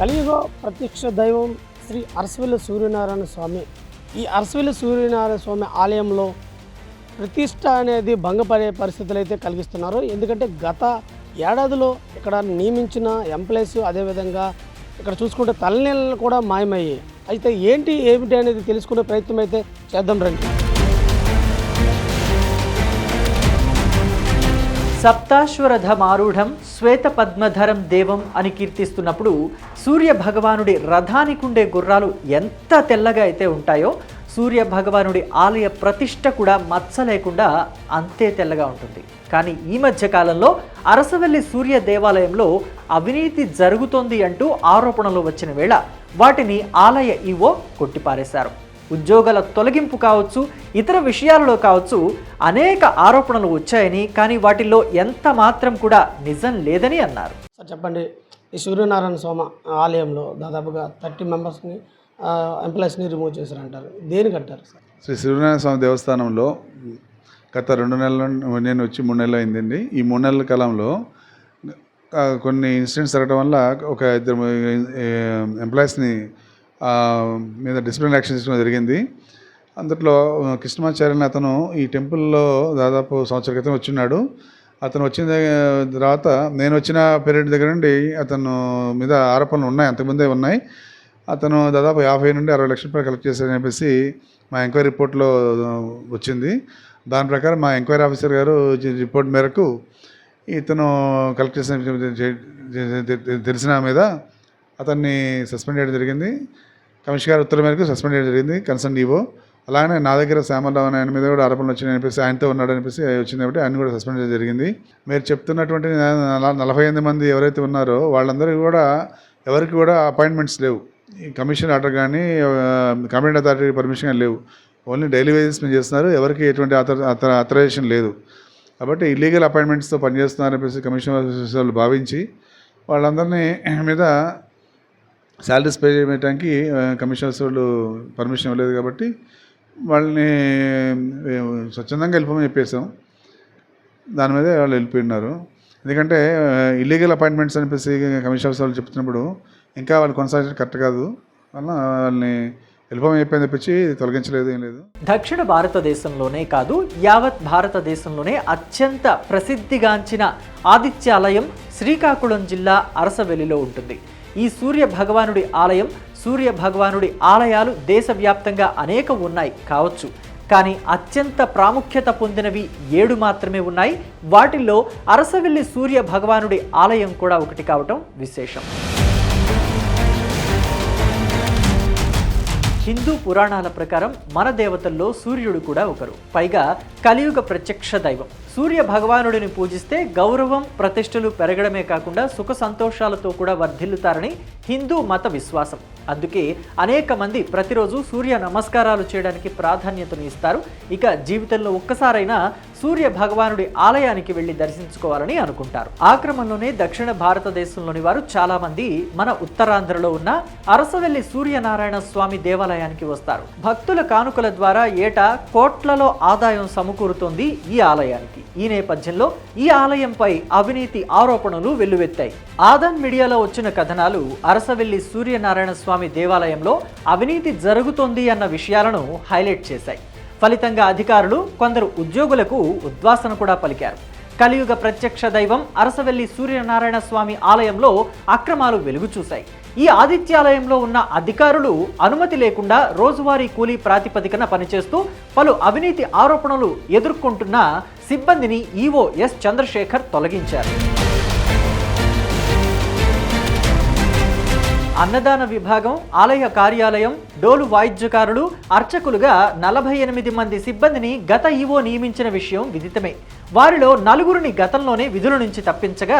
కలియుగ ప్రత్యక్ష దైవం శ్రీ అరసవెల్లి సూర్యనారాయణ స్వామి. ఈ అరసవెల్లి సూర్యనారాయణ స్వామి ఆలయంలో ప్రతిష్ట అనేది భంగపడే పరిస్థితులు అయితే కలిగిస్తున్నారు. ఎందుకంటే గత ఏడాదిలో ఇక్కడ నియమించిన ఎంప్లాయీస్ అదేవిధంగా ఇక్కడ చూసుకుంటే తలనీళ్ళు కూడా మాయమయ్యాయి. అయితే ఏంటి ఏమిటి అనేది తెలుసుకునే ప్రయత్నం అయితే చేద్దాం రండి. సప్తాశ్వరథమారూఢం శ్వేతపద్మధరం దేవం అని కీర్తిస్తున్నప్పుడు సూర్య భగవానుడి రథానికుండే గుర్రాలు ఎంత తెల్లగా అయితే ఉంటాయో సూర్య భగవానుడి ఆలయ ప్రతిష్ట కూడా మచ్చ లేకుండా అంతే తెల్లగా ఉంటుంది. కానీ ఈ మధ్య కాలంలో అరసవల్లి సూర్య దేవాలయంలో అవినీతి జరుగుతోంది అంటూ ఆరోపణలు వచ్చిన వేళ వాటిని ఆలయ ఈవో కొట్టిపారేశారు. ఉద్యోగాల తొలగింపు కావచ్చు ఇతర విషయాలలో కావచ్చు అనేక ఆరోపణలు వచ్చాయని కానీ వాటిల్లో ఎంత మాత్రం కూడా నిజం లేదని అన్నారు. సార్ చెప్పండి. ఈ సూర్యనారాయణ స్వామి ఆలయంలో దాదాపుగా థర్టీ మెంబర్స్ని ఎంప్లాయీస్ని రిమూవ్ చేశారంటారు. దేనికి అంటారు సార్? శ్రీ సూర్యనారాయణ స్వామి దేవస్థానంలో గత రెండు నెలల నేను వచ్చి మూడు నెలలు అయిందండి. ఈ మూడు నెలల కాలంలో కొన్ని ఇన్సిడెంట్స్ జరగడం వల్ల ఒక ఇద్దరు ఎంప్లాయీస్ని మీద డిసిప్లిన్ యాక్షన్ తీసుకోవడం జరిగింది అందులో కృష్ణమాచార్య అతను ఈ టెంపుల్లో దాదాపు సంవత్సర క్రితం వచ్చిన్నాడు అతను వచ్చిన తర్వాత నేను వచ్చిన పీరియడ్ దగ్గర నుండి అతను మీద ఆరోపణలు ఉన్నాయి అంతకుముందే ఉన్నాయి అతను దాదాపు యాభై నుండి అరవై లక్షల రూపాయలు కలెక్ట్ చేశారని చెప్పేసి మా ఎంక్వైరీ రిపోర్ట్లో వచ్చింది దాని ప్రకారం మా ఎంక్వైరీ ఆఫీసర్ గారు రిపోర్ట్ మేరకు ఇతను కలెక్ట్ చేసిన తెలిసిన మీద అతన్ని సస్పెండ్ చేయడం జరిగింది కమిషనర్ గారి ఉత్తరం మేరకు సస్పెండ్ చేయడం జరిగింది. Concern EO. అలానే నా దగ్గర శ్యామరావు ఆయన మీద కూడా ఆరోపణలు వచ్చినాయి అనిపిస్తే ఆయనతో ఉన్నాడు అనిపిస్తే వచ్చింది కాబట్టి ఆయన కూడా సస్పెండ్ చేయడం జరిగింది. మీరు చెప్తున్నటువంటి నలభై ఎనిమిది మంది ఎవరైతే ఉన్నారో వాళ్ళందరికీ కూడా ఎవరికి కూడా అపాయింట్మెంట్స్ లేవు. ఈ కమిషన్ ఆర్డర్ కానీ కంప్లైంట్ అథారిటీ పర్మిషన్ కానీ లేవు. ఓన్లీ డైలీ వేజెస్ మీద చేస్తున్నారు. ఎవరికి ఎటువంటి అథరైజేషన్ లేదు. కాబట్టి ఇల్లీగల్ అపాయింట్మెంట్స్తో పనిచేస్తున్నారు కమిషన్ వాళ్ళు భావించి వాళ్ళందరినీ మీద శాలరీస్ పే చేయడానికి కమిషనర్స్ వాళ్ళు పర్మిషన్ ఇవ్వలేదు కాబట్టి వాళ్ళని స్వచ్ఛందంగా వెళ్ళిపోమని చెప్పేసాం దాని మీదే వాళ్ళు వెళ్ళిపోయినారు. ఎందుకంటే ఇల్లీగల్ అపాయింట్మెంట్స్ అనిపిస్తే కమిషన్ వాళ్ళు చెప్తున్నప్పుడు ఇంకా వాళ్ళు కొనసాగించడం కరెక్ట్ కాదు. వల్ల వాళ్ళని వెళ్ళిపోమని చెప్పని తెప్పించి తొలగించలేదు ఏం లేదు. దక్షిణ భారతదేశంలోనే కాదు యావత్ భారతదేశంలోనే అత్యంత ప్రసిద్ధిగాంచిన ఆదిత్యాలయం శ్రీకాకుళం జిల్లా అరసవెల్లిలో ఉంటుంది. ఈ సూర్య భగవానుడి ఆలయం సూర్య భగవానుడి ఆలయాలు దేశవ్యాప్తంగా అనేక ఉన్నాయి కావచ్చు. కానీ అత్యంత ప్రాముఖ్యత పొందినవి ఏడు మాత్రమే ఉన్నాయి. వాటిల్లో అరసవెల్లి సూర్య భగవానుడి ఆలయం కూడా ఒకటి కావటం విశేషం. హిందూ పురాణాల ప్రకారం మన దేవతల్లో సూర్యుడు కూడా ఒకరు. పైగా కలియుగ ప్రత్యక్ష దైవం. సూర్య భగవానుడిని పూజిస్తే గౌరవం ప్రతిష్టలు పెరగడమే కాకుండా సుఖ సంతోషాలతో కూడా వర్ధిల్లుతారని హిందూ మత విశ్వాసం. అందుకే అనేక మంది ప్రతిరోజు సూర్య నమస్కారాలు చేయడానికి ప్రాధాన్యతను ఇస్తారు. ఇక జీవితంలో ఒక్కసారైనా సూర్య భగవానుడి ఆలయానికి వెళ్ళి దర్శించుకోవాలని అనుకుంటారు. ఆ క్రమంలోనే దక్షిణ భారతదేశంలోని వారు చాలామంది మన ఉత్తరాంధ్రలో ఉన్న అరసవెల్లి సూర్యనారాయణ స్వామి దేవాలయానికి వస్తారు. భక్తుల కానుకల ద్వారా ఏటా కోట్లలో ఆదాయం సమకూరుతోంది ఈ ఆలయానికి. ఈ నేపథ్యంలో ఈ ఆలయంపై అవినీతి ఆరోపణలు వెల్లువెత్తాయి. ఆదాన్ మీడియాలో వచ్చిన కథనాలు అరసవెల్లి సూర్యనారాయణ స్వామి దేవాలయంలో అవినీతి జరుగుతోంది అన్న విషయాలను హైలైట్ చేశాయి. ఫలితంగా అధికారులు కొందరు ఉద్యోగులకు ఉద్వాసన కూడా పలికారు. కలియుగ ప్రత్యక్ష దైవం అరసవెల్లి సూర్యనారాయణ స్వామి ఆలయంలో అక్రమాలు వెలుగు చూశాయి. ఈ ఆదిత్యాలయంలో ఉన్న అధికారులు అనుమతి లేకుండా రోజువారీ కూలీ ప్రాతిపదికన పనిచేస్తూ పలు అవినీతి ఆరోపణలు ఎదుర్కొంటున్న సిబ్బందిని ఈవో ఎస్ చంద్రశేఖర్ తొలగించారు. అన్నదాన విభాగం ఆలయ కార్యాలయం డోలు వాయిద్యకారులు అర్చకులుగా నలభై ఎనిమిది మంది సిబ్బందిని గత ఈవో నియమించిన విషయం విదితమే. వారిలో నలుగురిని గతంలోనే విధుల నుంచి తప్పించగా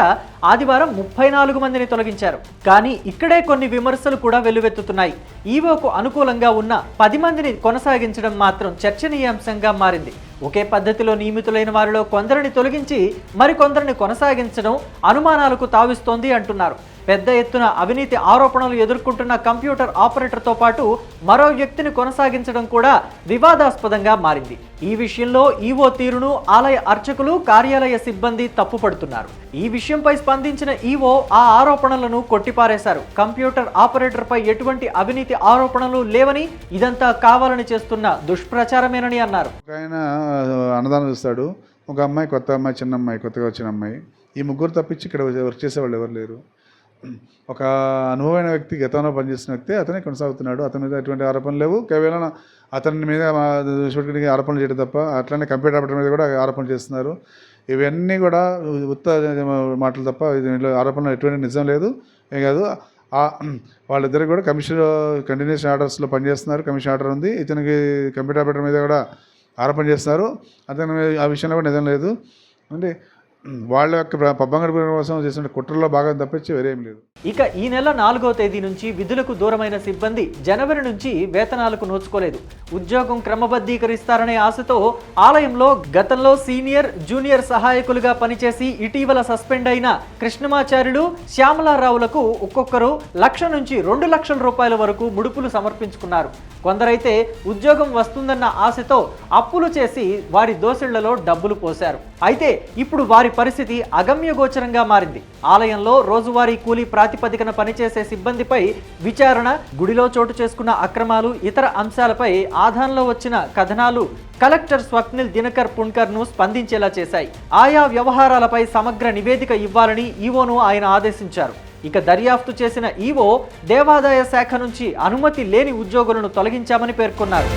ఆదివారం ముప్పై నాలుగు మందిని తొలగించారు. కానీ ఇక్కడే కొన్ని విమర్శలు కూడా వెల్లువెత్తుతున్నాయి. ఈవోకు అనుకూలంగా ఉన్న పది మందిని కొనసాగించడం మాత్రం చర్చనీయాంశంగా మారింది. ఒకే పద్ధతిలో నియమితులైన వారిలో కొందరిని తొలగించి మరికొందరిని కొనసాగించడం అనుమానాలకు తావిస్తోంది అంటున్నారు. పెద్ద ఎత్తున అవినీతి ఆరోపణలు ఎదుర్కొంటున్న కంప్యూటర్ ఆపరేటర్తో పాటు మరో వ్యక్తిని కొనసాగించడం కూడా వివాదాస్పదంగా మారింది. ఈ విషయంలో ఈవో తీరును ఆలయ అర్చకులు కార్యాలయ సిబ్బంది తప్పుపడుతున్నారు. ఈ విషయంపై స్పందించిన ఈవో ఆ ఆరోపణలను కొట్టిపారేశారు. కంప్యూటర్ ఆపరేటర్పై ఎటువంటి అవినీతి ఆరోపణలు లేవని ఇదంతా కావాలని చేస్తున్న దుష్ప్రచారమేనని అన్నారు. ఒక ఆయన అన్నదానం చూస్తాడు. ఒక అమ్మాయి కొత్త అమ్మాయి చిన్న అమ్మాయి కొత్తగా వచ్చిన అమ్మాయి. ఈ ముగ్గురు తప్పించి ఇక్కడ వర్క్ చేసేవాళ్ళు ఎవరు లేరు. ఒక అనుభవమైన వ్యక్తి గతంలో పనిచేసిన వ్యక్తి అతనే కొనసాగుతున్నాడు. అతని మీద ఎటువంటి ఆరోపణలు లేవు. కేవలం అతని మీద మా దృష్టిపెట్టుకుని ఆరోపణలు చేయడం తప్ప అట్లనే కంప్యూటర్ ఆపరేటర్ మీద కూడా ఆరోపణలు చేస్తున్నారు. ఇవన్నీ కూడా ఉత్త మాటలు తప్ప దీంట్లో ఆరోపణలు ఎటువంటి నిజం లేదు ఏం కాదు. వాళ్ళిద్దరు కూడా కమిషన్ కంటిన్యూషన్ ఆర్డర్స్లో పనిచేస్తున్నారు. కమిషన్ ఆర్డర్ ఉంది. ఇతనికి కంప్యూటర్ ఆపరేటర్ మీద కూడా ఆరోపణ చేస్తున్నారు. అతని ఆ విషయంలో కూడా నిజం లేదు. అంటే వాళ్ళ యొక్క పబ్బం కోసం చేసిన కుట్రలో భాగం తప్పించి వేరేం లేదు. ఇక ఈ నెల నాలుగో తేదీ నుంచి విధులకు దూరమైన సిబ్బంది జనవరి నుంచి వేతనాలకు నోచుకోలేదు. ఉద్యోగం క్రమబద్ధీకరిస్తారనే ఆశతో ఆలయంలో గతంలో సీనియర్ జూనియర్ సహాయకులుగా పనిచేసి ఇటీవల సస్పెండ్ అయిన కృష్ణమాచార్యులు శ్యామలారావులకు ఒక్కొక్కరు లక్ష నుంచి రెండు లక్షల రూపాయల వరకు ముడుపులు సమర్పించుకున్నారు. కొందరైతే ఉద్యోగం వస్తుందన్న ఆశతో అప్పులు చేసి వారి దోసిళ్ళలో డబ్బులు పోశారు. అయితే ఇప్పుడు వారి పరిస్థితి అగమ్యగోచరంగా మారింది. ఆలయంలో రోజువారీ కూలీ ప్రాతిపదికన పనిచేసే సిబ్బందిపై విచారణ గుడిలో చోటు చేసుకున్న అక్రమాలు ఇతర అంశాలపై ఆధారంలో వచ్చిన కథనాలు కలెక్టర్ స్వప్నిల్ దినకర్ పుణ్కర్ను స్పందించేలా చేశాయి. ఆయా వ్యవహారాలపై సమగ్ర నివేదిక ఇవ్వాలని ఈవోను ఆయన ఆదేశించారు. ఇక దర్యాప్తు చేసిన ఈవో దేవాదాయ శాఖ నుంచి అనుమతి లేని ఉద్యోగులను తొలగించామని పేర్కొన్నారు.